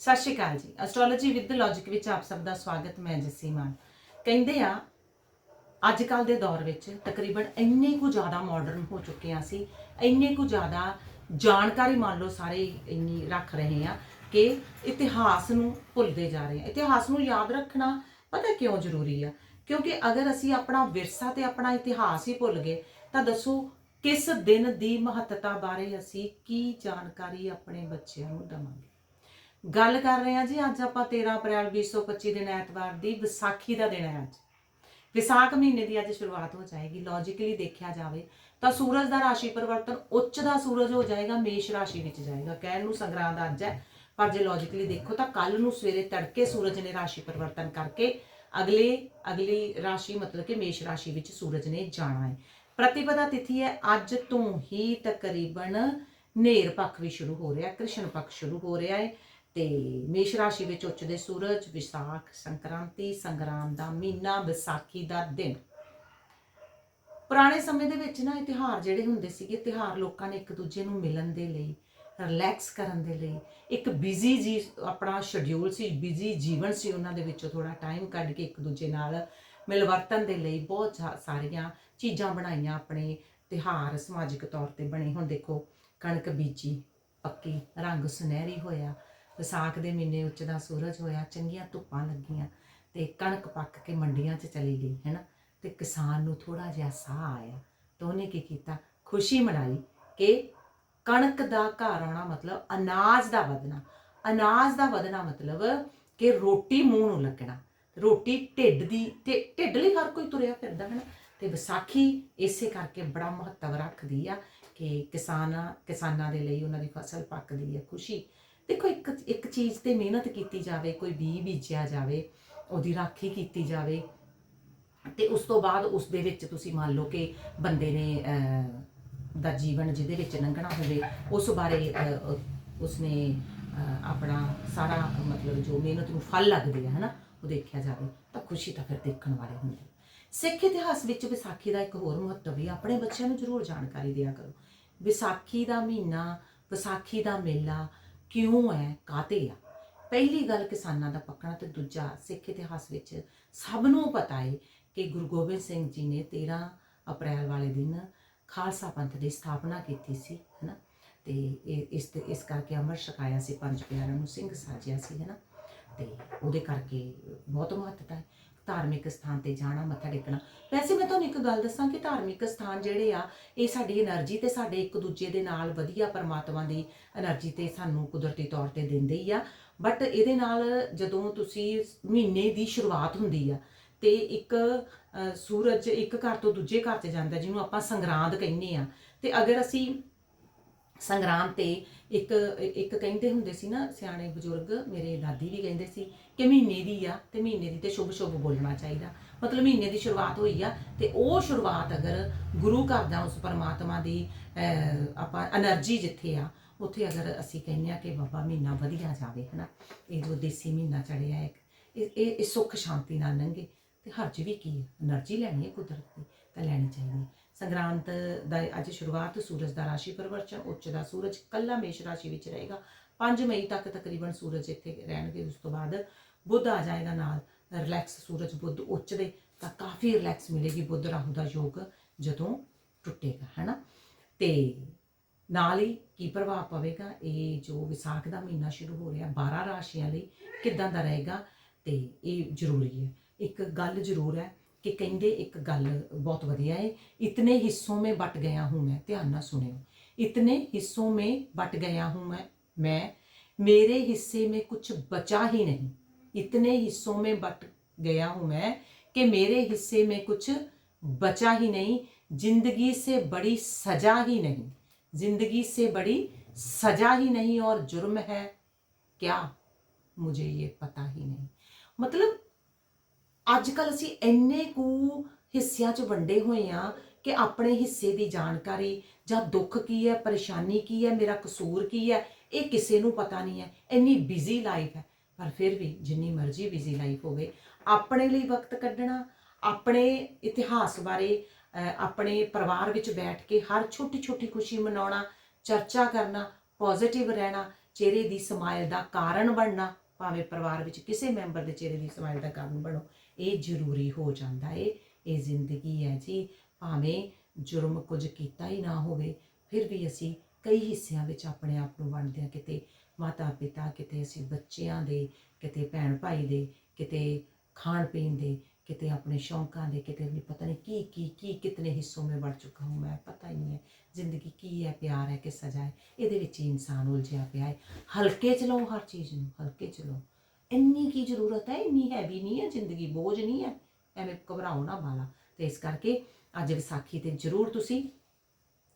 ਸਤਿ ਸ਼੍ਰੀ ਅਕਾਲ ਜੀ। Astrology with logic ਵਿੱਚ ਆਪ ਸਭ ਦਾ ਸਵਾਗਤ, ਮੈਂ ਜੱਸੀ ਮਾਨ। ਕਹਿੰਦੇ ਆ ਅੱਜ ਕੱਲ ਦੇ ਦੌਰ ਵਿੱਚ ਤਕਰੀਬਨ ਇੰਨੇ ਕੁ ਜ਼ਿਆਦਾ ਮਾਡਰਨ ਹੋ ਚੁੱਕੇ ਆ ਸੀ ਇੰਨੇ ਕੁ ਜ਼ਿਆਦਾ ਜਾਣਕਾਰੀ ਮੰਨ ਲਓ ਸਾਰੇ ਇੰਨੀ ਰੱਖ ਰਹੇ ਆ ਕਿ ਇਤਿਹਾਸ ਨੂੰ ਭੁੱਲਦੇ ਜਾ ਰਹੇ ਆ। ਇਤਿਹਾਸ ਨੂੰ ਯਾਦ ਰੱਖਣਾ ਪਤਾ ਕਿਉਂ ਜ਼ਰੂਰੀ ਆ? ਕਿਉਂਕਿ ਅਗਰ ਅਸੀਂ ਆਪਣਾ ਵਿਰਸਾ ਤੇ ਆਪਣਾ ਇਤਿਹਾਸ ਹੀ ਭੁੱਲ ਗਏ, ਤਾਂ ਦੱਸੋ ਕਿਸ ਦਿਨ ਦੀ ਮਹੱਤਤਾ ਬਾਰੇ ਅਸੀਂ ਕੀ ਜਾਣਕਾਰੀ ਆਪਣੇ ਬੱਚਿਆਂ ਨੂੰ ਦਵਾਂਗੇ? ਗੱਲ ਕਰ ਰਹੇ ਹਾਂ ਜੀ, ਅੱਜ ਆਪਾਂ 13 ਅਪ੍ਰੈਲ 2025 ਦਿਨ ਐਤਵਾਰ ਦੀ ਵਿਸਾਖੀ ਦਾ ਦਿਨ ਹੈ ਅੱਜ। ਵਿਸਾਖ ਮਹੀਨੇ ਦੀ ਅੱਜ ਸ਼ੁਰੂਆਤ ਹੋ ਜਾਏਗੀ ਲੌਜੀਕਲੀ ਦੇਖਿਆ ਜਾਵੇ ਤਾਂ ਸੂਰਜ ਦਾ ਰਾਸ਼ੀ ਪਰਿਵਰਤਨ ਉੱਚ ਦਾ ਸੂਰਜ ਹੋ ਜਾਏਗਾ, ਮੇਸ਼ ਰਾਸ਼ੀ ਵਿੱਚ ਜਾਏਗਾ। ਕਹਿਣ ਨੂੰ ਸੰਗਰਾਂਦ ਅੱਜ ਹੈ, ਪਰ ਜੇ ਲੌਜੀਕਲੀ ਦੇਖੋ ਤਾਂ ਕੱਲ ਨੂੰ ਸਵੇਰੇ ਤੜਕੇ ਸੂਰਜ ਨੇ ਰਾਸ਼ੀ ਪਰਿਵਰਤਨ ਕਰਕੇ ਅਗਲੇ, ਅਗਲੀ ਰਾਸ਼ੀ ਮਤਲਬ ਕਿ ਮੇਸ਼ ਰਾਸ਼ੀ ਵਿੱਚ ਸੂਰਜ ਨੇ ਜਾਣਾ ਹੈ। ਪ੍ਰਤੀਪਦਾ ਤਿਥੀ ਹੈ, ਅੱਜ ਤੋਂ ਹੀ ਤਕਰੀਬਨ ਨੇਰ ਪੱਖ ਵੀ ਸ਼ੁਰੂ ਹੋ ਰਿਹਾ, ਕ੍ਰਿਸ਼ਨ ਪੱਖ ਸ਼ੁਰੂ ਹੋ ਰਿਹਾ ਹੈ। ਤੇ ਮੇਸ਼ ਰਾਸ਼ੀ ਵਿੱਚ ਉੱਚਦੇ ਸੂਰਜ, ਵਿਸਾਖ, ਸੰਕ੍ਰਾਂਤੀ, ਸੰਗਰਾਮ ਦਾ ਮਹੀਨਾ, ਵਿਸਾਖੀ ਦਾ ਦਿਨ। ਪੁਰਾਣੇ ਸਮੇਂ ਦੇ ਵਿੱਚ ਨਾ ਇਹ ਤਿਉਹਾਰ ਜਿਹੜੇ ਹੁੰਦੇ ਸੀਗੇ, ਤਿਉਹਾਰ ਲੋਕਾਂ ਨੇ ਇੱਕ ਦੂਜੇ ਨੂੰ ਮਿਲਣ ਦੇ ਲਈ ਰਿਲੈਕਸ ਕਰਨ ਦੇ ਲਈ, ਇੱਕ ਬਿਜ਼ੀ ਜੀ ਆਪਣਾ ਸ਼ਡਿਊਲ ਸੀ ਬਿਜ਼ੀ ਜੀਵਨ ਸੀ ਉਹਨਾਂ ਦੇ ਵਿੱਚੋਂ ਥੋੜਾ ਟਾਈਮ ਕੱਢ ਕੇ ਇੱਕ ਦੂਜੇ ਨਾਲ ਮਿਲਵਰਤਨ ਦੇ ਲਈ ਬਹੁਤ ਸਾਰੀਆਂ ਚੀਜ਼ਾਂ ਬਣਾਈਆਂ ਆਪਣੇ ਤਿਉਹਾਰ ਸਮਾਜਿਕ ਤੌਰ ਤੇ ਬਣੇ ਹੁਣ। ਦੇਖੋ, ਕਣਕ ਬੀਜੀ, ਪੱਕੀ, ਰੰਗ ਸੁਨਹਿਰੀ ਹੋਇਆ ਵਿਸਾਖ ਦੇ ਮਹੀਨੇ ਉੱਚ ਦਾ ਸੂਰਜ ਹੋਇਆ, ਚੰਗੀਆਂ ਧੁੱਪਾਂ ਲੱਗੀਆਂ ਤੇ ਕਣਕ ਪੱਕ ਕੇ ਮੰਡੀਆਂ 'ਚ ਚਲੀ ਗਈ ਹੈਨਾ ਤੇ ਕਿਸਾਨ ਨੂੰ ਥੋੜਾ ਜਿਹਾ ਸਾਹ ਆਇਆ ਤਾਂ ਉਹਨੇ ਕੀ ਕੀਤਾ? ਖੁਸ਼ੀ ਮਨਾਈ ਕਿ ਕਣਕ ਦਾ ਘਰ ਆਉਣਾ ਮਤਲਬ ਅਨਾਜ ਦਾ ਵਧਣਾ। ਅਨਾਜ ਦਾ ਵਧਣਾ ਮਤਲਬ ਕਿ ਰੋਟੀ ਮੂੰਹ ਨੂੰ ਲੱਗਣਾ। ਰੋਟੀ ਢਿੱਡ ਦੀ ਤੇ ਢਿੱਡ ਲਈ ਹਰ ਕੋਈ ਤੁਰਿਆ ਫਿਰਦਾ, ਹੈ ਨਾ? ਤੇ ਵਿਸਾਖੀ ਇਸੇ ਕਰਕੇ ਬੜਾ ਮਹੱਤਵ ਰੱਖਦੀ ਆ ਕਿ ਕਿਸਾਨਾਂ ਕਿਸਾਨਾਂ ਦੇ ਲਈ ਉਹਨਾਂ ਦੀ ਫਸਲ ਪੱਕਦੀ ਹੈ ਖੁਸ਼ੀ। ਦੇਖੋ ਇੱਕ ਇੱਕ ਚੀਜ਼ ਤੇ ਮਿਹਨਤ ਕੀਤੀ ਜਾਵੇ ਕੋਈ ਬੀ ਬੀਜਿਆ ਜਾਵੇ ਉਹਦੀ ਰਾਖੀ ਕੀਤੀ ਜਾਵੇ ਤੇ ਉਸ ਤੋਂ ਬਾਅਦ ਉਸ ਦੇ ਵਿੱਚ ਤੁਸੀਂ ਮੰਨ ਲਓ ਕਿ ਬੰਦੇ ਨੇ ਅਹ, ਦਾ ਜੀਵਨ ਜਿਹਦੇ ਵਿੱਚ ਲੰਘਣਾ ਹੋਵੇ ਉਸ ਬਾਰੇ ਅਹ, ਉਸਨੇ ਅਹ, ਆਪਣਾ ਸਾਰਾ ਮਤਲਬ ਜੋ ਮਿਹਨਤ ਨੂੰ ਫਲ ਲੱਗਦੇ ਆ ਹਨਾ ਉਹ ਦੇਖਿਆ ਜਾਵੇ ਤਾਂ ਖੁਸ਼ੀ ਤਾਂ ਫਿਰ ਦੇਖਣ ਵਾਲੇ ਹੁੰਦੀ ਹੈ। ਸਿੱਖ ਇਤਿਹਾਸ ਵਿੱਚ ਵਿਸਾਖੀ ਦਾ ਇੱਕ ਹੋਰ ਮਹੱਤਵ ਵੀ ਆਪਣੇ ਬੱਚਿਆਂ ਨੂੰ ਜ਼ਰੂਰ ਜਾਣਕਾਰੀ ਦਿਆ ਕਰੋ ਵਿਸਾਖੀ ਦਾ ਮਹੀਨਾ ਵਿਸਾਖੀ ਦਾ ਮੇਲਾ ਕਿਉਂ ਹੈ ਕਾਤੇ ਆ? ਪਹਿਲੀ ਗੱਲ ਕਿਸਾਨਾਂ ਦਾ ਪੱਕਣਾ ਤੇ ਦੂਜਾ ਸਿੱਖ ਇਤਿਹਾਸ ਵਿੱਚ ਸਭ ਨੂੰ ਪਤਾ ਹੈ ਕਿ ਗੁਰੂ ਗੋਬਿੰਦ ਸਿੰਘ ਜੀ ਨੇ 13 ਅਪ੍ਰੈਲ ਵਾਲੇ ਦਿਨ ਖਾਲਸਾ ਪੰਥ ਦੀ ਸਥਾਪਨਾ ਕੀਤੀ ਸੀ, ਹੈਨਾ? ਤੇ ਇਹ, ਇਸ ਇਸ ਕਰਕੇ ਅਮਰ ਛਕਾਇਆ ਸੀ, ਪੰਜ ਪਿਆਰਿਆਂ ਨੂੰ ਸਿੰਘ ਸਾਜਿਆ ਸੀ, ਹੈਨਾ? ਤੇ ਉਹਦੇ ਕਰਕੇ ਬਹੁਤ ਮਹੱਤਤਾ ਹੈ। ਧਾਰਮਿਕ ਸਥਾਨ ਤੇ ਜਾਣਾ, ਮੱਥਾ ਟੇਕਣਾ। ਵੈਸੇ ਮੈਂ ਤੁਹਾਨੂੰ ਇੱਕ ਗੱਲ ਦੱਸਾਂ ਕਿ ਧਾਰਮਿਕ ਸਥਾਨ ਜਿਹੜੇ ਆ, ਇਹ ਸਾਡੀ એનર્ਜੀ ਤੇ ਸਾਡੇ ਇੱਕ ਦੂਜੇ ਦੇ ਨਾਲ ਵਧੀਆ ਪਰਮਾਤਮਾ ਦੀ એનર્ਜੀ ਤੇ ਸਾਨੂੰ ਕੁਦਰਤੀ ਤੌਰ ਤੇ ਦਿੰਦੇ ਹੀ ਆ। ਬਟ ਇਹਦੇ ਨਾਲ ਜਦੋਂ ਤੁਸੀਂ ਮਹੀਨੇ ਦੀ ਸ਼ੁਰੂਆਤ ਹੁੰਦੀ ਆ, ਤੇ ਇੱਕ ਸੂਰਜ ਇੱਕ ਘਰ ਤੋਂ ਦੂਜੇ ਘਰ ਤੇ ਜਾਂਦਾ, ਜਿਹਨੂੰ ਆਪਾਂ ਸੰਗਰਾਂਦ ਕਹਿੰਦੇ ਆ। ਤੇ ਅਗਰ ਅਸੀਂ ਸੰਗਰਾਂਦ ਤੇ ਇੱਕ ਇੱਕ ਕਹਿੰਦੇ ਹੁੰਦੇ ਸੀ ਨਾ, ਸਿਆਣੇ ਬਜ਼ੁਰਗ, ਮੇਰੇ ਦਾਦੀ ਵੀ ਕਹਿੰਦੇ ਸੀ ਕਿ ਮਹੀਨੇ ਦੀ ਆ ਤੇ ਮਹੀਨੇ ਦੀ ਤੇ ਸ਼ੁਭ ਸ਼ੁਭ ਬੋਲਣਾ ਚਾਹੀਦਾ। ਮਤਲਬ ਮਹੀਨੇ ਦੀ ਸ਼ੁਰੂਆਤ ਹੋਈ ਆ ਤੇ ਉਹ ਸ਼ੁਰੂਆਤ ਅਗਰ ਗੁਰੂ ਘਰ ਦਾ ਉਸ ਪਰਮਾਤਮਾ ਦੀ ਆਪਾਂ એનર્ਜੀ ਜਿੱਥੇ ਆ, ਉੱਥੇ ਅਗਰ ਅਸੀਂ ਕਹਿੰਦੇ ਆ ਕਿ ਬਾਬਾ ਮਹੀਨਾ ਵਧੀਆ ਜਾਵੇ, ਹਨਾ। ਇਹ ਜੋ ਦੇਸੀ ਮਹੀਨਾ ਚੜਿਆ ਇੱਕ, ਇਹ ਇਹ ਸੁੱਖ ਸ਼ਾਂਤੀ ਨਾਲ ਲੰਘੇ ਤੇ ਹਰਜ ਵੀ ਕੀ ਹੈ એનર્ਜੀ ਲੈਣੀ ਹੈ ਕੁਦਰਤ ਦੀ ਤਾਂ ਲੈਣੀ ਚਾਹੀਦੀ। ਹੈ ਸੰਗਰਾਂਤ ਦਾ ਅੱਜ ਸ਼ੁਰੂਆਤ ਸੂਰਜ ਦਾ ਰਾਸ਼ੀ ਪਰਿਵਰਤਨ, ਉੱਚ ਦਾ ਸੂਰਜ, ਕੱਲਾ ਮੇਸ਼ ਰਾਸ਼ੀ ਵਿੱਚ ਰਹੇਗਾ। 5 ਮਈ ਤੱਕ ਤਕਰੀਬਨ ਸੂਰਜ ਇੱਥੇ ਰਹਿਣਗੇ, ਉਸ ਤੋਂ ਬਾਅਦ ਬੁੱਧ ਆ ਜਾਏਗਾ ਨਾਲ ਰਿਲੈਕਸ ਸੂਰਜ ਬੁੱਧ ਉੱਚ ਦੇ ਤਾਂ ਕਾਫੀ ਰਿਲੈਕਸ ਮਿਲੇਗੀ ਬੁੱਧ ਰਾਹੂ ਦਾ ਯੋਗ ਜਦੋਂ ਟੁੱਟੇਗਾ, ਹੈਨਾ? ਤੇ ਨਾਲ ਹੀ ਕੀ ਪ੍ਰਭਾਵ ਪਵੇਗਾ? ਇਹ ਜੋ ਵਿਸਾਖ ਦਾ ਮਹੀਨਾ ਸ਼ੁਰੂ ਹੋ ਰਿਹਾ 12 ਰਾਸ਼ੀਆਂ ਲਈ ਕਿੱਦਾਂ ਦਾ ਰਹੇਗਾ? ਤੇ ਇਹ ਜ਼ਰੂਰੀ ਹੈ। ਇੱਕ ਗੱਲ ਜ਼ਰੂਰ ਹੈ ਕਿ ਕਹਿੰਦੇ ਇੱਕ ਗੱਲ ਬਹੁਤ ਵਧੀਆ ਹੈ, ਇਤਨੇ ਹਿੱਸੋਂ ਮੇ ਬਟ ਗਿਆ ਹੂੰ ਮੈਂ। ਧਿਆਨ ਨਾਲ ਸੁਣਿਓ। ਇਤਨੇ ਹਿੱਸੋਂ ਮੇ ਬਟ ਗਿਆ ਹੂੰ ਮੈਂ ਮੈਂ, ਮੇਰੇ ਹਿੱਸੇ ਮੇ ਕੁਝ ਬਚਾ ਹੀ ਨਹੀਂ। इतने हिस्सों में बट गया हूं मैं कि मेरे हिस्से में कुछ बचा ही नहीं जिंदगी से बड़ी सजा ही नहीं जिंदगी से बड़ी सजा ही नहीं और जुर्म है क्या मुझे ये पता ही नहीं मतलब ਅੱਜ ਕੱਲ ਅਸੀਂ ਇੰਨੇ ਕੁ ਹਿੱਸਿਆਂ 'ਚ ਵੰਡੇ ਹੋਏ ਆ ਕਿ ਆਪਣੇ ਹਿੱਸੇ ਦੀ ਜਾਣਕਾਰੀ ਜਾਂ ਦੁੱਖ ਕੀ ਹੈ ਪਰੇਸ਼ਾਨੀ ਕੀ ਹੈ ਮੇਰਾ ਕਸੂਰ ਕੀ ਹੈ ਇਹ ਕਿਸੇ ਨੂੰ ਪਤਾ ਨਹੀਂ ਹੈ ਇੰਨੀ ਬਿਜ਼ੀ ਲਾਈਫ ਹੈ ਪਰ ਫਿਰ ਵੀ ਜਿੰਨੀ ਮਰਜ਼ੀ ਬਿਜ਼ੀ ਲਾਈਫ ਹੋਵੇ, ਆਪਣੇ ਲਈ ਵਕਤ ਕੱਢਣਾ, ਆਪਣੇ ਇਤਿਹਾਸ ਬਾਰੇ ਆਪਣੇ ਪਰਿਵਾਰ ਵਿੱਚ ਬੈਠ ਕੇ ਹਰ ਛੋਟੀ ਛੋਟੀ ਖੁਸ਼ੀ ਮਨਾਉਣਾ, ਚਰਚਾ ਕਰਨਾ ਪੋਜ਼ਿਟਿਵ ਰਹਿਣਾ, ਚਿਹਰੇ ਦੀ ਸਮਾਈਲ ਦਾ ਕਾਰਨ ਬਣਨਾ, ਭਾਵੇਂ ਪਰਿਵਾਰ ਵਿੱਚ ਕਿਸੇ ਮੈਂਬਰ ਦੇ ਚਿਹਰੇ ਦੀ ਸਮਾਈਲ ਦਾ ਕਾਰਨ ਬਣੋ, ਇਹ ਜ਼ਰੂਰੀ ਹੋ ਜਾਂਦਾ ਏ, ਇਹ ਜ਼ਿੰਦਗੀ ਹੈ ਜੀ। ਭਾਵੇਂ ਜੁਰਮ ਕੁਝ ਕੀਤਾ ਹੀ ਨਾ ਹੋਵੇ, ਫਿਰ ਵੀ ਅਸੀਂ ਕਈ ਹਿੱਸਿਆਂ ਵਿੱਚ ਆਪਣੇ ਆਪ ਨੂੰ ਵੰਡਦੇ ਹਾਂ ਕਿਤੇ ਮਾਤਾ ਪਿਤਾ ਕਿਤੇ ਅਸੀਂ ਬੱਚਿਆਂ ਦੇ ਕਿਤੇ ਭੈਣ ਭਾਈ ਦੇ ਕਿਤੇ ਖਾਣ ਪੀਣ ਦੇ ਕਿਤੇ ਆਪਣੇ ਸ਼ੌਂਕਾਂ ਦੇ ਕਿਤੇ ਵੀ ਪਤਾ ਨਹੀਂ ਕੀ ਕੀ ਕੀ ਕਿਤਨੇ ਹਿੱਸੋਂ में बढ़ ਚੁੱਕਾ ਹੂੰ ਮੈਂ ਪਤਾ ਹੀ ਨਹੀਂ ਹੈ ਜ਼ਿੰਦਗੀ ਕੀ ਹੈ ਪਿਆਰ ਹੈ ਕਿ ਸਜ਼ਾ ਹੈ ਇਹਦੇ ਵਿੱਚ ਹੀ ਇਨਸਾਨ ਉਲਝਿਆ ਪਿਆ ਹੈ ਹਲਕੇ ਚ ਲਓ ਹਰ ਚੀਜ਼ ਨੂੰ ਹਲਕੇ ਚ ਲਓ ਇੰਨੀ ਕੀ ਜ਼ਰੂਰਤ ਹੈ ਇੰਨੀ ਹੈਵੀ ਨਹੀਂ ਹੈ ਜ਼ਿੰਦਗੀ ਬੋਝ ਨਹੀਂ ਹੈ ਐਵੇਂ ਘਬਰਾਓ ਨਾ ਬਾਲਾ ਤੇ ਇਸ ਕਰਕੇ ਅੱਜ ਵਿਸਾਖੀ ਤੇ ਜ਼ਰੂਰ ਤੁਸੀਂ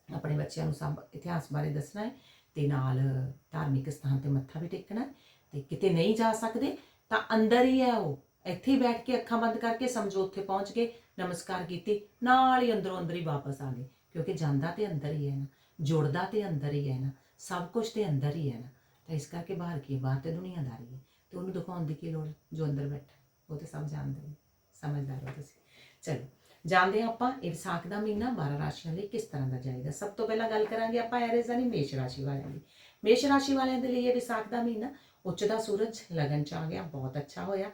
ਆਪਣੇ ਬੱਚਿਆਂ ਨੂੰ ਸਭ ਇਤਿਹਾਸ ਬਾਰੇ ਦੱਸਣਾ ਹੈ ਤੇ ਨਾਲ ਧਾਰਮਿਕ ਸਥਾਨ ਤੇ ਮੱਥਾ ਵੀ ਟੇਕਣਾ ਹੈ ਤੇ ਕਿਤੇ ਨਹੀਂ ਜਾ ਸਕਦੇ, ਤਾਂ ਅੰਦਰ ਹੀ ਹੈ ਉਹ। ਇੱਥੇ ਹੀ ਬੈਠ ਕੇ ਅੱਖਾਂ ਬੰਦ ਕਰਕੇ ਸਮਝੋ ਉੱਥੇ ਪਹੁੰਚ ਗਏ, ਨਮਸਕਾਰ ਕੀਤੀ, ਨਾਲ ਹੀ ਅੰਦਰੋਂ ਅੰਦਰ ਹੀ ਵਾਪਸ ਆ ਗਏ। ਕਿਉਂਕਿ ਜਾਂਦਾ ਤੇ ਅੰਦਰ ਹੀ ਹੈ ਨਾ, ਜੁੜਦਾ ਤੇ ਅੰਦਰ ਹੀ ਹੈ ਨਾ, ਸਭ ਕੁਝ ਤੇ ਅੰਦਰ ਹੀ ਹੈ ਨਾ। ਤਾਂ ਇਸ ਕਰਕੇ ਬਾਹਰ ਕੀ ਬਾਹਰ ਤੇ ਦੁਨੀਆਦਾਰੀ ਹੈ। ਤੇ ਉਹਨੂੰ ਦਿਖਾਉਣ ਦੀ ਕੀ ਲੋੜ? ਜੋ ਅੰਦਰ ਬੈਠਾ, ਉਹ ਤੇ ਸਭ ਜਾਣਦੇ ਨੇ। ਸਮਝਦਾਰ ਹੋ ਤੁਸੀਂ। ਚਲੋ। ਜਾਣਦੇ ਹਾਂ ਆਪਾਂ ਇਹ ਵਿਸਾਖ ਦਾ ਮਹੀਨਾ 12 ਰਾਸ਼ੀਆਂ ਲਈ ਕਿਸ ਤਰ੍ਹਾਂ ਦਾ ਜਾਏਗਾ ਸਭ ਤੋਂ ਪਹਿਲਾਂ ਗੱਲ ਕਰਾਂਗੇ ਆਪਾਂ ਐਰੇਜ਼ ਯਾਨੀ ਮੇਸ਼ ਰਾਸ਼ੀ ਵਾਲਿਆਂ ਦੀ। ਮੇਸ਼ ਰਾਸ਼ੀ ਵਾਲਿਆਂ ਦੇ ਲਈ ਇਹ ਵਿਸਾਖ ਦਾ ਮਹੀਨਾ ਉੱਚ ਦਾ ਸੂਰਜ, ਲਗਨ ਚ ਆ ਗਿਆ, ਬਹੁਤ ਅੱਛਾ ਹੋਇਆ।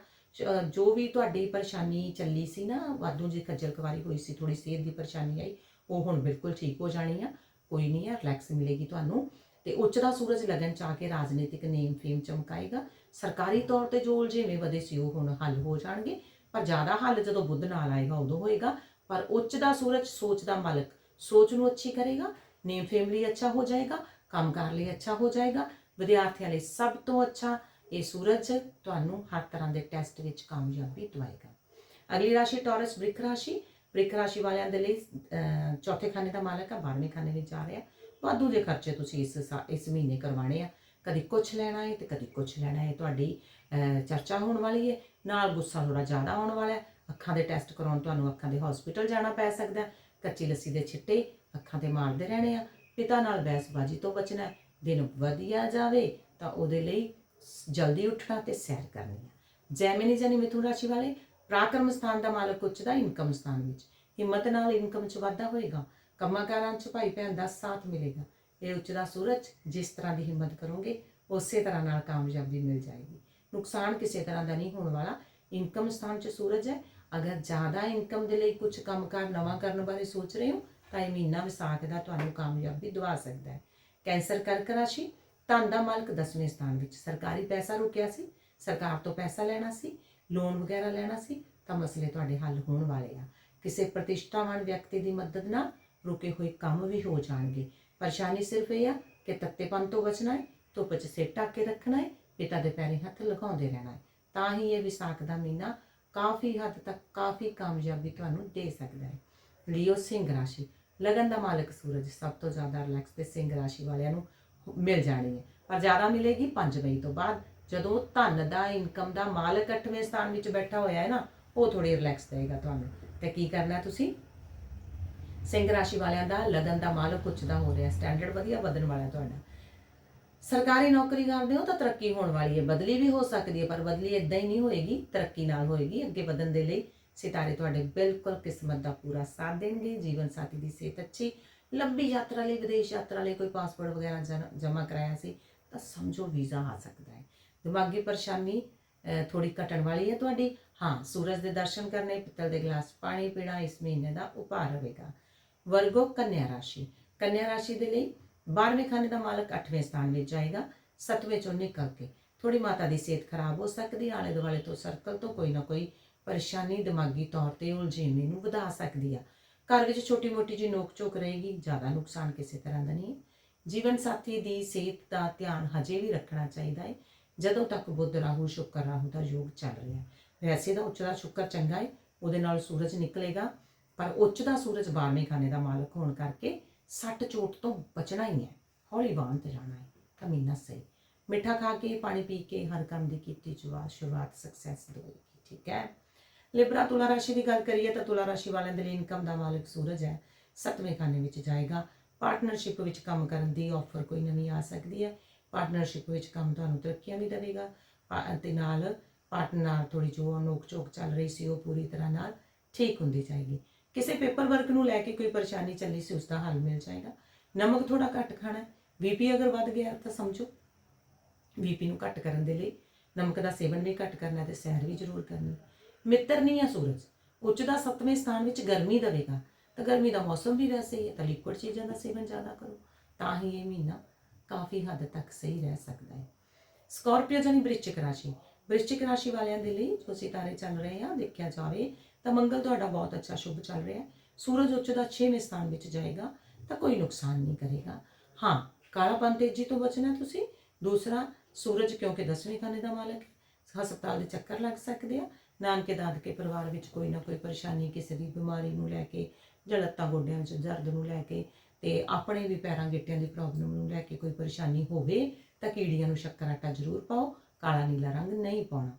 ਜੋ ਵੀ ਤੁਹਾਡੀ ਪਰੇਸ਼ਾਨੀ ਚੱਲੀ ਸੀ ਨਾ, ਵਾਧੂ ਜੀ ਖੱਜਲ ਖਵਾਰੀ ਹੋਈ ਸੀ ਥੋੜੀ ਸਿਹਤ ਦੀ ਪਰੇਸ਼ਾਨੀ ਆਈ, ਉਹ ਹੁਣ ਬਿਲਕੁਲ ਠੀਕ ਹੋ ਜਾਣੀ ਆ, ਕੋਈ ਨਹੀਂ ਆ ਰਿਲੈਕਸ ਮਿਲੇਗੀ ਤੁਹਾਨੂੰ। ਤੇ ਉੱਚ ਦਾ ਸੂਰਜ, ਲਗਨ ਚ ਆ ਕੇ ਰਾਜਨੀਤਿਕ ਨੇਮ ਫੇਮ ਚਮਕਾਏਗਾ। ਸਰਕਾਰੀ ਤੌਰ ਤੇ ਜੋ ਉਲਝੇਵੇਂ ਵਧੇ ਸੀ, ਉਹ ਹੁਣ ਹੱਲ ਹੋ ਜਾਣਗੇ। ਪਰ ਜ਼ਿਆਦਾ ਹੱਲ ਜਦੋਂ ਬੁੱਧ ਨਾਲ ਆਏਗਾ ਉਦੋਂ ਹੋਏਗਾ, ਪਰ ਉੱਚ ਦਾ ਸੂਰਜ, ਸੋਚ ਦਾ ਮਾਲਕ। ਸੋਚ ਨੂੰ ਅੱਛੀ ਕਰੇਗਾ ਨੇਮ ਫੇਮ ਲਈ ਅੱਛਾ ਹੋ ਜਾਏਗਾ ਕੰਮਕਾਰ ਲਈ ਅੱਛਾ ਹੋ ਜਾਏਗਾ, ਵਿਦਿਆਰਥੀਆਂ ਲਈ ਸਭ ਤੋਂ ਅੱਛਾ ਇਹ ਸੂਰਜ ਤੁਹਾਨੂੰ ਹਰ ਤਰ੍ਹਾਂ ਦੇ ਟੈਸਟ ਵਿੱਚ ਕਾਮਯਾਬੀ ਦਵਾਏਗਾ। ਅਗਲੀ ਰਾਸ਼ੀ ਟੌਰਸ ਬ੍ਰਿਕ ਰਾਸ਼ੀ। ਬ੍ਰਿਕ ਰਾਸ਼ੀ ਵਾਲਿਆਂ ਦੇ ਲਈ ਚੌਥੇ ਖਾਨੇ ਦਾ ਮਾਲਕ ਆ 12ਵੇਂ ਖਾਨੇ ਵਿੱਚ ਜਾ ਰਿਹਾ। ਵਾਧੂ ਦੇ ਖਰਚੇ ਤੁਸੀਂ ਇਸ ਸਾ- ਇਸ ਮਹੀਨੇ ਕਰਵਾਣੇ ਆ। ਕਦੀ ਕੁਛ ਲੈਣਾ ਹੈ ਤੇ ਕਦੀ ਕੁਛ ਲੈਣਾ ਹੈ ਤੁਹਾਡੀ ਚਰਚਾ ਹੋਣ ਵਾਲੀ ਹੈ ਨਾਲ ਗੁੱਸਾ ਥੋੜਾ ਜ਼ਿਆਦਾ ਆਉਣ ਵਾਲਾ ਹੈ ਅੱਖਾਂ ਦੇ ਟੈਸਟ ਕਰਾਉਣ ਤੁਹਾਨੂੰ ਅੱਖਾਂ ਦੇ ਹਸਪੀਟਲ ਜਾਣਾ ਪੈ ਸਕਦਾ ਕੱਚੀ ਲੱਸੀ ਦੇ ਛਿੱਟੇ ਅੱਖਾਂ ਤੇ ਮਾਰਦੇ ਰਹਿਣੇ ਆ। ਪਿਤਾ ਨਾਲ ਬਹਿਸਬਾਜ਼ੀ ਤੋਂ ਬਚਣਾ ਦਿਨ ਵਧੀਆ ਜਾਵੇ ਤਾਂ ਉਹਦੇ ਲਈ ਜਲਦੀ ਉੱਠਣਾ ਤੇ ਸੈਰ ਕਰਨੀ ਹੈ ਜੈਮਿਨੀ ਜਾਨੀ ਮਿਥੁਨ ਰਾਸ਼ੀ ਵਾਲੇ, ਪ੍ਰਾਕਰਮ ਸਥਾਨ ਦਾ ਮਾਲਕ ਉੱਚ ਦਾ ਇਨਕਮ ਸਥਾਨ ਵਿੱਚ। ਹਿੰਮਤ ਨਾਲ ਇਨਕਮ 'ਚ ਵਾਧਾ ਹੋਏਗਾ। ਕੰਮਾਂ ਕਾਰਾਂ 'ਚ ਭਾਈ ਭੈਣ ਦਾ ਸਾਥ ਮਿਲੇਗਾ। ਇਹ ਉੱਚ ਸੂਰਜ ਜਿਸ ਤਰ੍ਹਾਂ ਦੀ ਹਿੰਮਤ ਕਰੋਗੇ, ਉਸੇ ਤਰ੍ਹਾਂ ਨਾਲ ਕਾਮਯਾਬੀ ਮਿਲ ਜਾਏਗੀ। ਨੁਕਸਾਨ ਕਿਸੇ ਤਰ੍ਹਾਂ ਦਾ ਨਹੀਂ ਹੋਣ ਵਾਲਾ। ਇਨਕਮ ਸਥਾਨ 'ਚ ਸੂਰਜ ਹੈ। ਅਗਰ ਜ਼ਿਆਦਾ ਇਨਕਮ ਦੇ ਲਈ ਕੁਝ ਕੰਮਕਾਰ ਨਵਾਂ ਕਰਨ ਬਾਰੇ ਸੋਚ ਰਹੇ ਹੋ, ਤਾਂ ਇਹ ਮਹੀਨਾ ਵਿਸਾਖ ਦਾ ਤੁਹਾਨੂੰ ਕਾਮਯਾਬੀ ਦਵਾ ਸਕਦਾ ਹੈ। ਕੈਂਸਰ ਕਰਕ ਰਾਸ਼ੀ, ਧਨ ਦਾ ਮਾਲਕ 10ਵੇਂ ਸਥਾਨ ਵਿੱਚ। ਸਰਕਾਰੀ ਪੈਸਾ ਰੁਕਿਆ ਸੀ। ਸਰਕਾਰ ਤੋਂ ਪੈਸਾ ਲੈਣਾ ਸੀ। ਲੋਨ ਵਗੈਰਾ ਲੈਣਾ ਸੀ, ਤਾਂ ਮਸਲੇ ਤੁਹਾਡੇ ਹੱਲ ਹੋਣ ਵਾਲੇ ਆ। ਕਿਸੇ ਪ੍ਰਤਿਸ਼ਠਾਵਾਨ ਵਿਅਕਤੀ ਦੀ ਮਦਦ ਨਾਲ ਰੁਕੇ ਹੋਏ ਕੰਮ ਵੀ ਹੋ ਜਾਣਗੇ। ਪਰੇਸ਼ਾਨੀ ਸਿਰਫ ਇਹ ਆ ਕਿ ਤੱਤੇਪਨ ਤੋਂ ਬਚਣਾ ਹੈ, ਧੁੱਪ 'ਚ ਸਿਰ ਢੱਕ ਕੇ ਰੱਖਣਾ ਹੈ, ਪਿਤਾ ਦੇ ਪੈਰੇ ਹੱਥ ਲਗਾਉਂਦੇ ਰਹਿਣਾ ਹੈ। ਤਾਂ ਹੀ ਇਹ ਵਿਸਾਖ ਦਾ ਮਹੀਨਾ ਕਾਫੀ ਹੱਦ ਤੱਕ ਕਾਫੀ ਕਾਮਯਾਬੀ ਤੁਹਾਨੂੰ ਦੇ ਸਕਦਾ ਹੈ। ਲਿਓ ਸਿੰਘ ਰਾਸ਼ੀ, ਲਗਨ ਦਾ ਮਾਲਕ ਸੂਰਜ, ਸਭ ਤੋਂ ਜ਼ਿਆਦਾ ਰਿਲੈਕਸ ਤੇ ਸਿੰਘ ਰਾਸ਼ੀ ਵਾਲਿਆਂ ਨੂੰ ਮਿਲ ਜਾਣੀ ਹੈ। ਪਰ ਜ਼ਿਆਦਾ ਮਿਲੇਗੀ 5 ਮਈ ਤੋਂ ਬਾਅਦ, ਜਦੋਂ ਧਨ ਦਾ ਇਨਕਮ ਦਾ ਮਾਲਕ 8ਵੇਂ ਸਥਾਨ ਵਿੱਚ ਬੈਠਾ ਹੋਇਆ ਹੈ ਨਾ, ਉਹ ਥੋੜੀ ਰਿਲੈਕਸ ਰਹੇਗਾ ਤੁਹਾਨੂੰ। ਤੇ ਕੀ ਕਰਨਾ ਤੁਸੀਂ? ਸਿੰਘ ਰਾਸ਼ੀ ਵਾਲਿਆਂ ਦਾ ਲਗਨ ਦਾ ਮਾਲਕ ਪੁੱਛਦਾ ਹੋ ਰਿਹਾ ਸਟੈਂਡਰਡ ਵਧੀਆ ਵਧਣ ਵਾਲਾ ਤੁਹਾਡਾ। ਸਰਕਾਰੀ ਨੌਕਰੀ ਕਰਦੇ ਹੋ ਤਾਂ ਤਰੱਕੀ ਹੋਣ ਵਾਲੀ ਹੈ ਬਦਲੀ ਵੀ ਹੋ ਸਕਦੀ ਹੈ ਪਰ ਬਦਲੀ ਇਦਾਂ ਹੀ ਨਹੀਂ ਹੋਏਗੀ ਤਰੱਕੀ ਨਾਲ ਹੋਏਗੀ ਅੱਗੇ ਵਧਣ ਦੇ ਲਈ ਸਿਤਾਰੇ ਤੁਹਾਡੇ ਬਿਲਕੁਲ ਕਿਸਮਤ ਦਾ ਪੂਰਾ ਸਾਥ ਦੇਣਗੇ ਜੀਵਨ ਸਾਥੀ ਦੀ ਸਿਹਤ ਅੱਛੀ ਲੰਬੀ ਯਾਤਰਾ ਲਈ ਵਿਦੇਸ਼ ਯਾਤਰਾ ਲਈ ਕੋਈ ਪਾਸਪੋਰਟ ਵਗੈਰਾ ਜਮ੍ਹਾਂ ਕਰਾਇਆ ਸੀ ਤਾਂ ਸਮਝੋ ਵੀਜ਼ਾ ਆ ਸਕਦਾ ਹੈ। ਦਿਮਾਗੀ ਪਰੇਸ਼ਾਨੀ ਅਹ, ਥੋੜੀ ਘਟਣ ਵਾਲੀ ਹੈ ਤੁਹਾਡੀ। ਹਾਂ ਸੂਰਜ ਦੇ ਦਰਸ਼ਨ ਕਰਨੇ ਪਿੱਤਲ ਦੇ ਗਲਾਸ ਪਾਣੀ ਪੀਣਾ ਇਸ ਮਹੀਨੇ ਦਾ ਉਪਾਅ ਰਹੇਗਾ। ਵਰਗੋ ਕੰਨਿਆ ਰਾਸ਼ੀ। ਕੰਨਿਆ ਰਾਸ਼ੀ ਦੇ ਲਈ 12ਵੇਂ ਖਾਨੇ ਦਾ ਮਾਲਕ 8ਵੇਂ ਸਥਾਨ ਵਿੱਚ ਜਾਏਗਾ 7ਵੇਂ ਚੋਂ ਨਿਕਲ ਕੇ। ਥੋੜੀ ਮਾਤਾ ਦੀ ਸਿਹਤ ਖਰਾਬ ਹੋ ਸਕਦੀ ਹੈ ਆਲੇ ਦੁਆਲੇ ਤੋਂ ਸਰਕਲ ਤੋਂ ਕੋਈ ਨਾ ਕੋਈ ਪਰੇਸ਼ਾਨੀ ਦਿਮਾਗੀ ਤੌਰ ਤੇ ਉਲਝੇਵੇਂ ਨੂੰ ਵਧਾ ਸਕਦੀ ਆ। ਘਰ ਵਿੱਚ ਛੋਟੀ ਮੋਟੀ ਜੀ ਨੋਕ ਝੋਕ ਰਹੇਗੀ, ਜ਼ਿਆਦਾ ਨੁਕਸਾਨ ਕਿਸੇ ਤਰ੍ਹਾਂ ਦਾ ਨਹੀਂ ਜੀਵਨ ਸਾਥੀ ਦੀ ਸਿਹਤ ਦਾ ਧਿਆਨ ਹਜੇ ਵੀ ਰੱਖਣਾ ਚਾਹੀਦਾ ਹੈ। ਜਦੋਂ ਤੱਕ ਬੁੱਧ ਰਾਹੂ, ਸ਼ੁਕਰ ਰਾਹੂ ਦਾ ਯੋਗ ਚੱਲ ਰਿਹਾ ਵੈਸੇ ਤਾਂ ਉੱਚ ਦਾ ਸ਼ੁਕਰ ਚੰਗਾ ਹੈ, ਉਹਦੇ ਨਾਲ ਸੂਰਜ ਨਿਕਲੇਗਾ। ਪਰ ਉੱਚ ਦਾ ਸੂਰਜ 12ਵੇਂ ਖਾਨੇ ਦਾ ਮਾਲਕ ਹੋਣ ਕਰਕੇ ਸੱਟ ਚੋਟ ਤੋਂ ਬਚਣਾ ਹੀ ਹੈ। ਹੌਲੀ ਬਾਂਹ ਤੇ ਜਾਣਾ ਹੈ। ਤਾਂ ਮਹੀਨਾ ਸਹੀ। ਮਿੱਠਾ ਖਾ ਕੇ ਪਾਣੀ ਪੀ ਕੇ ਹਰ ਕੰਮ ਦੀ ਕੀਤੀ ਸ਼ੁਰੂਆਤ ਸ਼ੁਰੂਆਤ ਸਕਸੈਸ ਦੇਵੇਗੀ ਠੀਕ ਹੈ? ਲਿਬਰਾ ਤੁਲਾ ਰਾਸ਼ੀ ਦੀ ਗੱਲ ਕਰੀਏ ਤਾਂ ਤੁਲਾ ਰਾਸ਼ੀ ਵਾਲਿਆਂ ਦੇ ਲਈ ਇਨਕਮ ਦਾ ਮਾਲਕ ਸੂਰਜ ਹੈ। ਸੱਤਵੇਂ ਖਾਨੇ ਵਿੱਚ ਜਾਏਗਾ। ਪਾਰਟਨਰਸ਼ਿਪ ਵਿੱਚ ਕੰਮ ਕਰਨ ਦੀ ਆਫਰ ਕੋਈ ਨਵੀਂ ਆ ਸਕਦੀ ਹੈ। ਪਾਰਟਨਰਸ਼ਿਪ ਵਿੱਚ ਕੰਮ ਤੁਹਾਨੂੰ ਤਰੱਕੀਆਂ ਵੀ ਦੇਵੇਗਾ। ਪਾ- ਤੇ ਨਾਲ ਪਾਰਟਨਰ ਨਾਲ ਥੋੜੀ ਜੋ ਨੋਕ ਝੋਕ ਚੱਲ ਰਹੀ ਸੀ ਉਹ ਪੂਰੀ ਤਰ੍ਹਾਂ ਨਾਲ ਠੀਕ ਹੁੰਦੀ ਜਾਏਗੀ। ਕਿਸੇ ਪੇਪਰ ਵਰਕ ਨੂੰ ਲੈ ਕੇ ਕੋਈ ਪਰੇਸ਼ਾਨੀ ਚੱਲੀ ਸੀ ਉਸ ਦਾ ਹੱਲ ਮਿਲ ਜਾਏਗਾ। ਨਮਕ ਥੋੜਾ ਘੱਟ ਖਾਣਾ ਹੈ। ਬੀਪੀ ਅਗਰ ਵੱਧ ਗਿਆ ਤਾਂ ਸਮਝੋ। ਬੀਪੀ ਨੂੰ ਘੱਟ ਕਰਨ ਦੇ ਲਈ ਨਮਕ ਦਾ ਸੇਵਨ ਵੀ ਘੱਟ ਕਰਨਾ ਤੇ ਸੈਰ ਵੀ ਜ਼ਰੂਰ ਕਰਨੀ। ਮਿੱਤਰ ਨਹੀਂ ਹੈ ਸੂਰਜ। ਉੱਚ ਦਾ ਸੱਤਵੇਂ ਸਥਾਨ ਵਿੱਚ ਗਰਮੀ ਦੇਵੇਗਾ। ਤਾਂ ਗਰਮੀ ਦਾ ਮੌਸਮ ਵੀ ਵੈਸੇ ਹੀ ਹੈ, ਤਾਂ ਲਿਕੁਇਡ ਚੀਜ਼ਾਂ ਦਾ ਸੇਵਨ ਜ਼ਿਆਦਾ ਕਰੋ। ਤਾਂ ਹੀ ਇਹ ਮਹੀਨਾ ਕਾਫੀ ਹੱਦ ਤੱਕ ਸਹੀ ਰਹਿ ਸਕਦਾ ਹੈ। ਸਕਾਰਪੀਓ ਜਾਨੀ ਬ੍ਰਿਸ਼ਚਿਕ ਰਾਸ਼ੀ। ਬ੍ਰਿਸ਼ਚਿਕ ਰਾਸ਼ੀ ਵਾਲਿਆਂ ਦੇ ਲਈ ਜੋ ਸਿਤਾਰੇ ਚੱਲ ਰਹੇ ਆ ਦੇਖਿਆ ਜਾਵੇ ਤਾਂ ਮੰਗਲ ਤੁਹਾਡਾ ਬਹੁਤ ਅੱਛਾ ਸ਼ੁਭ ਚੱਲ ਰਿਹਾ ਹੈ। ਸੂਰਜ ਉੱਚ ਦਾ 6ਵੇਂ ਸਥਾਨ ਵਿੱਚ ਜਾਏਗਾ, ਤਾਂ ਕੋਈ ਨੁਕਸਾਨ ਨਹੀਂ ਕਰੇਗਾ। ਹਾਂ ਕਾਲਾਪਨ ਤੇਜ਼ੀ ਤੋਂ ਬਚਣਾ ਤੁਸੀਂ। ਦੂਸਰਾ, ਸੂਰਜ ਕਿਉਂਕਿ 10ਵੇਂ ਖਾਨੇ ਦਾ ਮਾਲਕ ਹੈ, ਹਸਪਤਾਲ ਦੇ ਚੱਕਰ ਲੱਗ ਸਕਦੇ ਆ। ਨਾਨਕੇ ਦਾਦਕੇ ਪਰਿਵਾਰ ਵਿੱਚ ਕੋਈ ਨਾ ਕੋਈ ਪਰੇਸ਼ਾਨੀ, ਕਿਸੇ ਦੀ ਬਿਮਾਰੀ ਨੂੰ ਲੈ ਕੇ, ਜਾਂ ਲੱਤਾਂ ਗੋਡਿਆਂ ਵਿੱਚ ਦਰਦ ਨੂੰ ਲੈ ਕੇ, ਤੇ ਆਪਣੇ ਵੀ ਪੈਰਾਂ ਗਿੱਟਿਆਂ ਦੀ ਪ੍ਰੋਬਲਮ ਨੂੰ ਲੈ ਕੇ ਕੋਈ ਪਰੇਸ਼ਾਨੀ ਹੋਵੇ, ਤਾਂ ਕੀੜੀਆਂ ਨੂੰ ਸ਼ੱਕਰ ਆਟਾ ਜ਼ਰੂਰ ਪਾਓ, ਕਾਲਾ ਨੀਲਾ ਰੰਗ ਨਹੀਂ ਪਾਉਣਾ।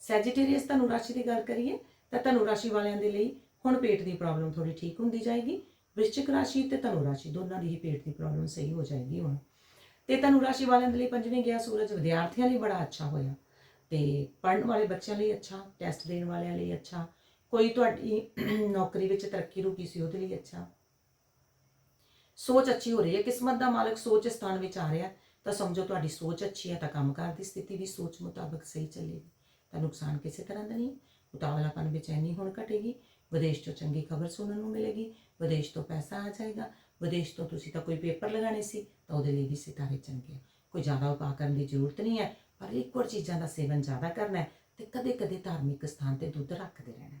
ਸੈਜੀਟੇਰੀਅਸ ਧਨੁ ਰਾਸ਼ੀ ਦੀ ਗੱਲ ਕਰੀਏ ਤਾਂ ਧਨੁ ਰਾਸ਼ੀ ਵਾਲਿਆਂ ਦੇ ਲਈ ਹੁਣ ਪੇਟ ਦੀ ਪ੍ਰੋਬਲਮ ਥੋੜੀ ਠੀਕ ਹੁੰਦੀ ਜਾਏਗੀ। ਵ੍ਰਿਸ਼ਚਿਕ ਰਾਸ਼ੀ ਤੇ ਧਨੁ ਰਾਸ਼ੀ ਦੋਨਾਂ ਦੀ ਹੀ ਪੇਟ ਦੀ ਪ੍ਰੋਬਲਮ ਸਹੀ ਹੋ ਜਾਏਗੀ ਹੁਣ। ਤੇ ਧਨੁ ਰਾਸ਼ੀ ਵਾਲਿਆਂ ਦੇ ਲਈ ਪੰਜਵੇਂ ਗਿਆ ਸੂਰਜ ਵਿਦਿਆਰਥੀਆਂ ਲਈ ਬੜਾ ਅੱਛਾ ਹੋਇਆ। ਤੇ ਪੜ੍ਹਨ ਵਾਲੇ ਬੱਚਿਆਂ ਲਈ ਅੱਛਾ ਟੈਸਟ ਦੇਣ ਵਾਲਿਆਂ ਲਈ ਅੱਛਾ, ਕੋਈ ਤੁਹਾਡੀ ਨੌਕਰੀ ਵਿੱਚ ਤਰੱਕੀ ਰੁਕੀ ਸੀ ਉਹਦੇ ਲਈ ਅੱਛਾ। ਸੋਚ ਅੱਛੀ ਹੋ ਰਹੀ ਹੈ, ਕਿਸਮਤ ਦਾ ਮਾਲਕ ਸੋਚ ਸਥਾਨ ਵਿੱਚ ਆ ਰਿਹਾ, ਤਾਂ ਸਮਝੋ ਤੁਹਾਡੀ ਸੋਚ ਅੱਛੀ ਹੈ ਤਾਂ ਕੰਮਕਾਰ ਦੀ ਸਥਿਤੀ ਵੀ ਸੋਚ ਮੁਤਾਬਕ ਸਹੀ ਚੱਲੇਗੀ। ਤਾਂ ਨੁਕਸਾਨ ਕਿਸੇ ਤਰ੍ਹਾਂ ਦਾ ਨਹੀਂ ਉਤਾਵਲਾਪਨ ਬੇਚੈਨੀ ਹੁਣ ਘਟੇਗੀ, ਵਿਦੇਸ਼ ਤੋਂ ਚੰਗੀ ਖਬਰ ਸੁਣਨ ਨੂੰ ਮਿਲੇਗੀ, ਵਿਦੇਸ਼ ਤੋਂ ਪੈਸਾ ਆ ਜਾਏਗਾ, ਵਿਦੇਸ਼ ਤੋਂ ਤੁਸੀਂ ਤਾਂ ਕੋਈ ਪੇਪਰ ਲਗਾਣੇ ਸੀ, ਤਾਂ ਉਹਦੇ ਲਈ ਵੀ ਸਿਤਾਰੇ ਚੰਗੇ ਆ। ਕੋਈ ਜ਼ਿਆਦਾ ਉਪਾਅ ਕਰਨ ਦੀ ਜ਼ਰੂਰਤ ਨਹੀਂ ਹੈ, ਪਰ ਇੱਕ ਲਿਕੁਇਡ ਚੀਜ਼ਾਂ ਦਾ ਸੇਵਨ ਜ਼ਿਆਦਾ ਕਰਨਾ ਹੈ ਤੇ ਕਦੇ-ਕਦੇ ਧਾਰਮਿਕ ਸਥਾਨ ਤੇ ਦੁੱਧ ਰੱਖਦੇ ਰਹਿਣਾ ਹੈ।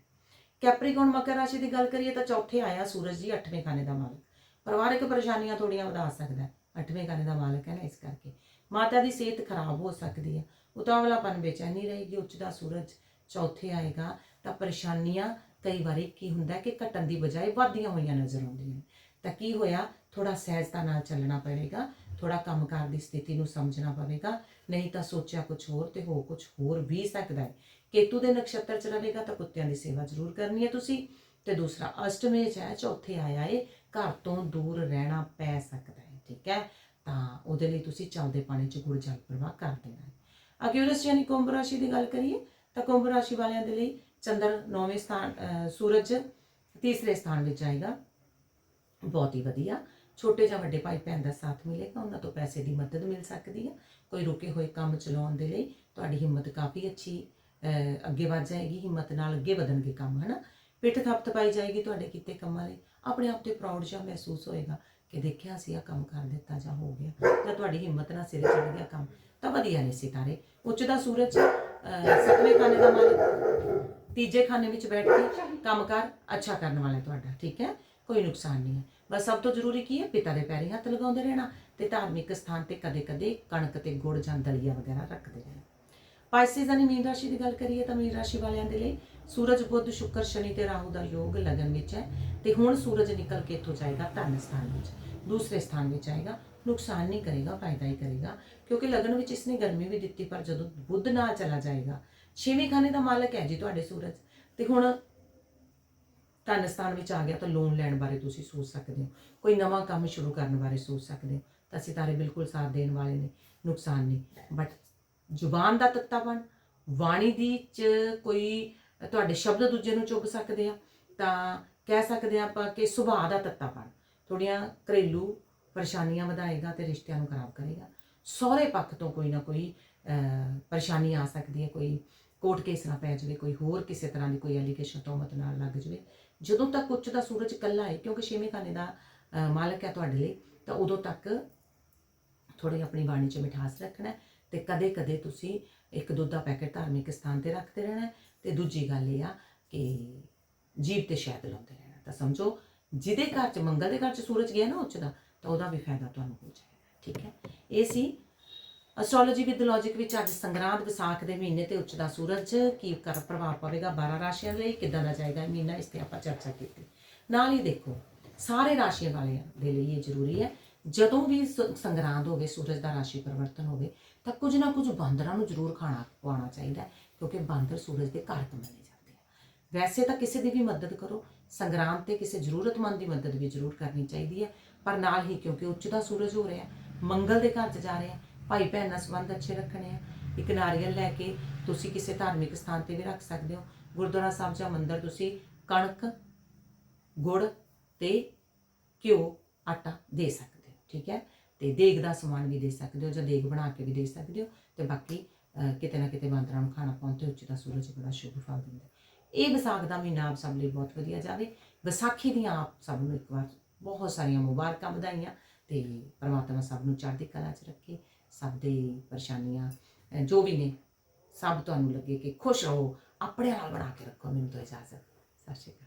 ਕੈਪਰੀਕੌਨ ਮਕਰ ਰਾਸ਼ੀ ਦੀ ਗੱਲ ਕਰੀਏ ਤਾਂ ਚੌਥੇ ਆਇਆ ਸੂਰਜ ਜੀ 8ਵੇਂ ਖਾਨੇ ਦਾ ਮਾਲਕ ਪਰਿਵਾਰਕ ਪਰੇਸ਼ਾਨੀਆਂ ਥੋੜੀਆਂ ਵਧਾ ਸਕਦਾ ਹੈ 8ਵੇਂ ਖਾਨੇ ਦਾ ਮਾਲਕ ਹੈ ਨਾ ਇਸ ਕਰਕੇ ਮਾਤਾ ਦੀ ਸਿਹਤ ਖਰਾਬ ਹੋ ਸਕਦੀ ਹੈ, ਉਤਾਵਲਾਪਨ ਬੇਚੈਨੀ ਰਹੇਗੀ, ਉੱਚ ਦਾ ਸੂਰਜ ਚੌਥੇ ਆਏਗਾ, ਤਾਂ ਪਰੇਸ਼ਾਨੀਆਂ ਕਈ ਵਾਰੀ ਕੀ ਹੁੰਦਾ ਕਿ ਘਟਣ ਦੀ ਬਜਾਏ ਵਧਦੀਆਂ ਹੋਈਆਂ ਨਜ਼ਰ ਆਉਂਦੀਆਂ ਨੇ। ਤਾਂ ਕੀ ਹੋਇਆ? ਥੋੜਾ ਸਹਿਜਤਾ ਨਾਲ ਚੱਲਣਾ ਪਵੇਗਾ ਥੋੜਾ ਕੰਮਕਾਰ ਦੀ ਸਥਿਤੀ ਨੂੰ ਸਮਝਣਾ ਪਵੇਗਾ, ਨਹੀਂ ਤਾਂ ਸੋਚਿਆ ਕੁਝ ਹੋਰ ਤੇ ਹੋ ਕੁਝ ਹੋਰ ਵੀ ਸਕਦਾ ਹੈ। ਕੇਤੂ ਦੇ ਨਕਸ਼ਤਰ ਚ ਰਹੇਗਾ ਤਾਂ ਕੁੱਤਿਆਂ ਦੀ ਸੇਵਾ ਜ਼ਰੂਰ ਕਰਨੀ ਹੈ ਤੁਸੀਂ। ਤੇ ਦੂਸਰਾ, ਅਸ਼ਟਮੇ ਚ ਹੈ, ਚੌਥੇ ਆਇਆ ਏ, ਘਰ ਤੋਂ ਦੂਰ ਰਹਿਣਾ ਪੈ ਸਕਦਾ ਹੈ, ਠੀਕ ਹੈ? ਤਾਂ ਉਹਦੇ ਲਈ ਤੁਸੀਂ ਚੱਲਦੇ ਪਾਣੀ ਚ ਗੁੜ ਜਲ ਪ੍ਰਵਾਹ ਕਰ ਦੇਣਾ ਹੈ। ਅਕਿਊਰਸ ਯਾਨੀ ਕੁੰਭ ਰਾਸ਼ੀ ਦੀ ਗੱਲ ਕਰੀਏ ਤਾਂ ਕੁੰਭ ਰਾਸ਼ੀ ਵਾਲਿਆਂ ਦੇ ਲਈ ਚੰਦਰ 9ਵੇਂ ਸਥਾਨ ਸੂਰਜ ਤੀਸਰੇ ਸਥਾਨ ਵਿੱਚ ਆਏਗਾ ਬਹੁਤ ਹੀ ਵਧੀਆ। ਛੋਟੇ ਜਾਂ ਵੱਡੇ ਭਾਈ ਭੈਣ ਦਾ ਸਾਥ ਮਿਲੇਗਾ, ਉਹਨਾਂ ਤੋਂ ਪੈਸੇ ਦੀ ਮਦਦ ਮਿਲ ਸਕਦੀ ਹੈ ਕੋਈ ਰੁਕੇ ਹੋਏ ਕੰਮ ਚਲਾਉਣ ਦੇ ਲਈ ਤੁਹਾਡੀ ਹਿੰਮਤ ਕਾਫੀ ਅੱਛੀ ਅੱਗੇ ਵੱਧ ਜਾਏਗੀ, ਹਿੰਮਤ ਨਾਲ ਅੱਗੇ ਵਧਣਗੇ ਕੰਮ, ਹਨਾ? ਪਿੱਠ ਥੱਪਤ ਪਾਈ ਜਾਏਗੀ ਤੁਹਾਡੇ ਕੀਤੇ ਕੰਮਾਂ ਲਈ। ਆਪਣੇ ਆਪ ਤੇ ਪ੍ਰਾਊਡ ਜਿਹਾ ਮਹਿਸੂਸ ਹੋਏਗਾ ਕਿ ਦੇਖਿਆ ਸੀ ਆ ਕੰਮ ਕਰ ਦਿੱਤਾ ਜਾਂ ਹੋ ਗਿਆ, ਜਾਂ ਤੁਹਾਡੀ ਹਿੰਮਤ ਨਾਲ ਸਿਰੇ ਚੜ ਗਿਆ ਕੰਮ। ਤਾਂ ਵਧੀਆ ਨੇ ਸਿਤਾਰੇ। ਉੱਚ ਦਾ ਸੂਰਜ ਸੱਤਵੇਂ ਖਾਨੇ ਦਾ ਮਾਲਕ, ਤੀਜੇ ਖਾਨੇ ਵਿੱਚ ਬੈਠ ਕੇ ਕੰਮਕਾਰ ਅੱਛਾ ਕਰਨ ਵਾਲਾ ਤੁਹਾਡਾ, ਠੀਕ ਹੈ? ਕੋਈ ਨੁਕਸਾਨ ਨਹੀਂ ਹੈ। ਬਸ ਸਭ ਤੋਂ ਜ਼ਰੂਰੀ ਕੀ ਹੈ? ਪਿਤਾ ਦੇ ਪੈਰੀ ਹੱਥ ਲਗਾਉਂਦੇ ਰਹਿਣਾ ਤੇ ਧਾਰਮਿਕ ਸਥਾਨ ਤੇ ਕਦੇ-ਕਦੇ ਕਣਕ ਤੇ ਗੁੜ ਜਾਂ ਦਲੀਆ ਵਗੈਰਾ ਰੱਖਦੇ ਰਹਿਣਾ। ਪਾਈਸਿਸ ਦੀ ਮੀਨ ਰਾਸ਼ੀ ਦੀ ਗੱਲ ਕਰੀਏ ਤਾਂ ਮੀਨ ਰਾਸ਼ੀ ਵਾਲਿਆਂ ਦੇ ਲਈ ਸੂਰਜ, ਬੁੱਧ, ਸ਼ੁੱਕਰ, ਸ਼ਨੀ ਤੇ ਰਾਹੂ ਦਾ ਯੋਗ ਲਗਨ ਵਿੱਚ ਹੈ ਤੇ ਹੁਣ ਸੂਰਜ ਨਿਕਲ ਕੇ ਇੱਥੋਂ ਜਾਏਗਾ ਧਨ ਸਥਾਨ ਵਿੱਚ, ਦੂਸਰੇ ਸਥਾਨ ਵਿੱਚ ਆਏਗਾ ਨੁਕਸਾਨ ਨਹੀਂ ਕਰੇਗਾ, ਫਾਇਦਾ ਹੀ ਕਰੇਗਾ, ਕਿਉਂਕਿ ਲਗਨ ਵਿੱਚ ਇਸਨੇ ਗਰਮੀ ਵੀ ਦਿੱਤੀ, ਪਰ ਜਦੋਂ ਬੁੱਧ ਨਾਲ ਚਲਾ ਜਾਏਗਾ, ਛੇਵੇਂ ਖਾਨੇ ਦਾ ਮਾਲਕ ਹੈ ਜੀ ਤੁਹਾਡੇ ਸੂਰਜ। ਤੇ ਹੁਣ ਧਨ ਸਥਾਨ ਵਿੱਚ ਆ ਗਿਆ ਤਾਂ ਲੋਨ ਲੈਣ ਬਾਰੇ ਤੁਸੀਂ ਸੋਚ ਸਕਦੇ ਹੋ। ਕੋਈ ਨਵਾਂ ਕੰਮ ਸ਼ੁਰੂ ਕਰਨ ਬਾਰੇ ਸੋਚ ਸਕਦੇ ਹੋ। ਤਾਂ ਸਿਤਾਰੇ ਬਿਲਕੁਲ ਸਾਥ ਦੇਣ ਵਾਲੇ ਨੇ, ਨੁਕਸਾਨ ਨਹੀਂ। ਬਟ ਜ਼ੁਬਾਨ ਦਾ ਤੱਤਾਪਣ ਵਾਣੀ ਦੀ ਚ ਕੋਈ ਤੁਹਾਡੇ ਸ਼ਬਦ ਦੂਜੇ ਨੂੰ ਚੁੱਭ ਸਕਦੇ ਆ, ਤਾਂ ਕਹਿ ਸਕਦੇ ਆ ਆਪਾਂ ਕਿ ਸੁਭਾਅ ਦਾ ਤੱਤਾਪਣ ਥੋੜੀਆਂ ਘਰੇਲੂ ਪਰੇਸ਼ਾਨੀਆਂ ਵਧਾਏਗਾ ਤੇ ਰਿਸ਼ਤਿਆਂ ਨੂੰ ਖਰਾਬ ਕਰੇਗਾ। ਸਹੁਰੇ ਪੱਖ ਤੋਂ ਕੋਈ ਨਾ ਕੋਈ ਪਰੇਸ਼ਾਨੀ ਆ ਸਕਦੀ ਹੈ, ਕੋਈ ਕੋਰਟ ਕੇਸ ਨਾ ਪੈ ਜਾਵੇ, ਕੋਈ ਹੋਰ ਕਿਸੇ ਤਰ੍ਹਾਂ ਦੀ ਕੋਈ ਐਲੀਗੇਸ਼ਨ ਤੋਂ ਮਤ ਨਾਲ ਲੱਗ ਜਾਵੇ। ਜਦੋਂ ਤੱਕ ਉੱਚ ਦਾ ਸੂਰਜ ਇਕੱਲਾ ਹੈ, ਕਿਉਂਕਿ ਛੇਵੇਂ ਖਾਨੇ ਦਾ ਮਾਲਕ ਹੈ ਤੁਹਾਡੇ ਲਈ, ਤਾਂ ਉਦੋਂ ਤੱਕ ਥੋੜੀ ਆਪਣੀ ਬਾਣੀ 'ਚ ਮਿਠਾਸ ਰੱਖਣਾ ਹੈ ਤੇ ਕਦੇ-ਕਦੇ ਤੁਸੀਂ ਇੱਕ ਦੁੱਧ ਦਾ ਪੈਕੇਟ ਧਾਰਮਿਕ ਸਥਾਨ ਤੇ ਰੱਖਦੇ ਰਹਿਣਾ ਹੈ। ਤੇ ਦੂਜੀ ਗੱਲ ਇਹ ਆ ਕਿ ਜੀਵ ਤੇ ਸ਼ਹਿਦ ਲਾਉਂਦੇ ਰਹਿਣਾ ਤਾਂ ਸਮਝੋ, ਜਿਹਦੇ ਘਰ 'ਚ ਮੰਗਲ ਦੇ ਘਰ 'ਚ ਸੂਰਜ ਗਿਆ ਨਾ ਉੱਚ ਦਾ ਤਾਂ ਉਹਦਾ ਵੀ ਫਾਇਦਾ ਤੁਹਾਨੂੰ ਹੋ ਜਾਏਗਾ, ਠੀਕ ਹੈ? ਇਹ ਸੀ ਐਸਟ੍ਰੋਲੋਜੀ ਵਿਦ ਲੌਜੀਕ ਵਿੱਚ ਅੱਜ ਸੰਗਰਾਂਦ ਵਿਸਾਖ ਦੇ ਮਹੀਨੇ ਤੇ ਉੱਚਦਾ ਸੂਰਜ, ਕੀ ਕਰ ਪ੍ਰਭਾਵ ਪਵੇਗਾ 12 ਰਾਸ਼ੀਆਂ ਲਈ, ਕਿੱਦਾਂ ਦਾ ਜਾਏਗਾ ਮਹੀਨਾ, ਇਸ ਤੇ ਆਪਾਂ ਚਰਚਾ ਕੀਤੀ। ਨਾਲ ਹੀ ਦੇਖੋ, ਸਾਰੇ ਰਾਸ਼ੀਆਂ ਵਾਲਿਆਂ ਦੇ ਲਈ ਇਹ ਜ਼ਰੂਰੀ ਹੈ, ਜਦੋਂ ਵੀ ਸ- ਸੰਗਰਾਂਦ ਹੋਵੇ, ਸੂਰਜ ਦਾ ਰਾਸ਼ੀ ਪਰਿਵਰਤਨ ਹੋਵੇ, ਤਾਂ ਕੁਝ ਨਾ ਕੁਝ ਬਾਂਦਰਾਂ ਨੂੰ ਜ਼ਰੂਰ ਖਾਣਾ ਖਵਾਉਣਾ ਚਾਹੀਦਾ ਕਿਉਂਕਿ ਬਾਂਦਰ ਸੂਰਜ ਦੇ ਘਾਤਕ ਮੰਨੇ ਜਾਂਦੇ ਆ। ਵੈਸੇ ਤਾਂ ਕਿਸੇ ਦੀ ਵੀ ਮਦਦ ਕਰੋ, ਸੰਗਰਾਂਦ ਤੇ ਕਿਸੇ ਜ਼ਰੂਰਤਮੰਦ ਦੀ ਮਦਦ ਵੀ ਜ਼ਰੂਰ ਕਰਨੀ ਚਾਹੀਦੀ ਹੈ। ਪਰ ਨਾਲ ਹੀ ਕਿਉਂਕਿ ਉੱਚ ਦਾ ਸੂਰਜ ਹੋ ਰਿਹਾ, ਮੰਗਲ ਦੇ ਘਰ 'ਚ ਜਾ ਰਹੇ ਰਿਹਾ ਭਾਈ ਭੈਣ ਨਾਲ ਸੰਬੰਧ ਅੱਛੇ ਰੱਖਣੇ ਆ। ਇੱਕ ਨਾਰੀਅਲ ਲੈ ਕੇ ਤੁਸੀਂ ਕਿਸੇ ਧਾਰਮਿਕ ਸਥਾਨ ਤੇ ਵੀ ਰੱਖ ਸਕਦੇ ਹੋ। ਗੁਰਦੁਆਰਾ ਸਾਹਿਬ ਜਾਂ ਮੰਦਿਰ ਤੁਸੀਂ ਕਣਕ, ਗੁੜ ਤੇ ਘਿਓ, ਆਟਾ ਦੇ ਸਕਦੇ ਹੋ, ਠੀਕ ਹੈ? ਤੇ ਦੇਗ ਦਾ ਸਮਾਨ ਵੀ ਦੇ ਸਕਦੇ ਹੋ ਜਾਂ ਦੇਗ ਬਣਾ ਕੇ ਵੀ ਦੇ ਸਕਦੇ ਹੋ ਤੇ ਬਾਕੀ ਕਿਤੇ ਨਾ ਕਿਤੇ ਬਾਂਦਰਾਂ ਨੂੰ ਖਾਣਾ ਪਾਉਣ ਤੇ ਉੱਚੇ ਦਾ ਸੂਰਜ ਬੜਾ ਸ਼ੁਭ ਫਲ ਦਿੰਦਾ। ਇਹ ਵਿਸਾਖ ਦਾ ਮਹੀਨਾ ਆਪ ਸਭ ਲਈ ਬਹੁਤ ਵਧੀਆ ਜਾਵੇ। ਵਿਸਾਖੀ ਦੀਆਂ ਆਪ ਸਭ ਨੂੰ ਇੱਕ ਵਾਰ ਬਹੁਤ ਸਾਰੀਆਂ ਮੁਬਾਰਕਾਂ ਵਧਾਈਆਂ ਤੇ ਪਰਮਾਤਮਾ ਸਭ ਨੂੰ ਚੜ੍ਹਦੀ ਕਲਾ 'ਚ ਰੱਖੇ, ਸਭ ਦੇ ਪਰੇਸ਼ਾਨੀਆਂ ਜੋ ਵੀ ਨੇ, ਸਭ ਤੁਹਾਨੂੰ ਲੱਗੇ ਕਿ ਖੁਸ਼ ਰਹੋ, ਆਪਣੇ ਨਾਲ ਬਣਾ ਕੇ ਰੱਖੋ, ਮੈਨੂੰ ਤਾਂ ਇਜਾਜ਼ਤ ਸਤਿ ਸ਼੍ਰੀ ਅਕਾਲ।